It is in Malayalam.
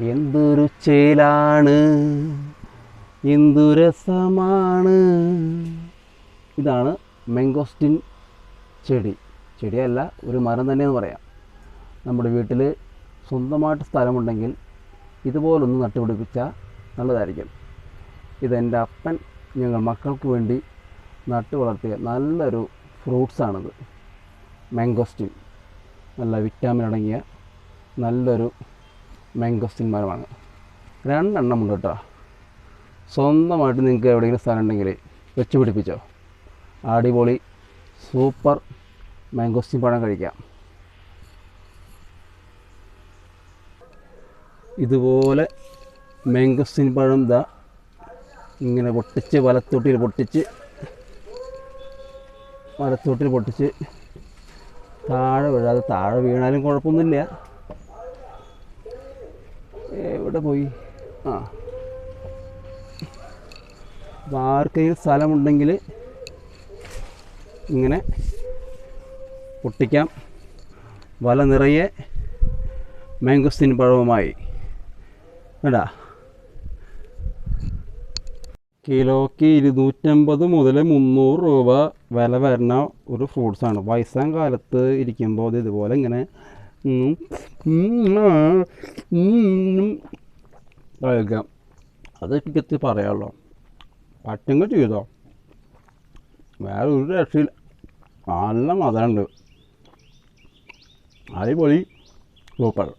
എന്തൊരു ചേലാണ് എന്തു രസമാണ്. ഇതാണ് മെങ്കോസ്റ്റിൻ ചെടി. ചെടിയല്ല ഒരു മരം തന്നെയെന്ന് പറയാം. നമ്മുടെ വീട്ടിൽ സ്വന്തമായിട്ട് സ്ഥലമുണ്ടെങ്കിൽ ഇതുപോലൊന്ന് നട്ടുപിടിപ്പിച്ചാൽ നല്ലതായിരിക്കും. ഇതെന്റെ അപ്പൻ ഞങ്ങൾ മക്കൾക്ക് വേണ്ടി നട്ടു വളർത്തിയ നല്ലൊരു ഫ്രൂട്ട്സാണിത്. മാംഗോസ്റ്റിൻ നല്ല വിറ്റാമിൻ അടങ്ങിയ നല്ലൊരു മാംഗോസ്റ്റിൻ മരമാണ് രണ്ടെണ്ണം ഉണ്ട് കേട്ടോ. സ്വന്തമായിട്ട് നിങ്ങൾക്ക് എവിടെയെങ്കിലും സ്ഥലം ഉണ്ടെങ്കിൽ വെച്ച് പിടിപ്പിച്ചോ. അടിപൊളി സൂപ്പർ മാംഗോസ്റ്റിൻ പഴം കഴിക്കാം. ഇതുപോലെ മാംഗോസ്റ്റിൻ പഴം ദാ ഇങ്ങനെ പൊട്ടിച്ച് വലത്തൊട്ടിയിൽ പൊട്ടിച്ച് വലത്തൊട്ടിൽ പൊട്ടിച്ച് താഴെ വീഴാതെ താഴെ വീണാലും കുഴപ്പമൊന്നുമില്ല. എവിടെ പോയി? ആ. അപ്പോൾ സ്ഥലമുണ്ടെങ്കിൽ ഇങ്ങനെ പൊട്ടിക്കാം. വല നിറയെ മാംഗോസ്റ്റിൻ പഴവുമായി. വേണ്ട കിലോയ്ക്ക് ഇരുന്നൂറ്റമ്പത് മുതൽ മുന്നൂറ് രൂപ വില വരുന്ന ഒരു ഫ്രൂട്ട്സാണ്. വയസ്സാം കാലത്ത് ഇരിക്കുമ്പോൾ ഇത് ഇതുപോലെ ഇങ്ങനെ കഴിക്കാം അത് എനിക്ക് പറയാമല്ലോ പറ്റുമെങ്കിൽ ചെയ്തോ? വേറെ ഒരു രക്ഷയില്ല. നല്ല മതമുണ്ട്. അടിപൊളി. സൂപ്പർ.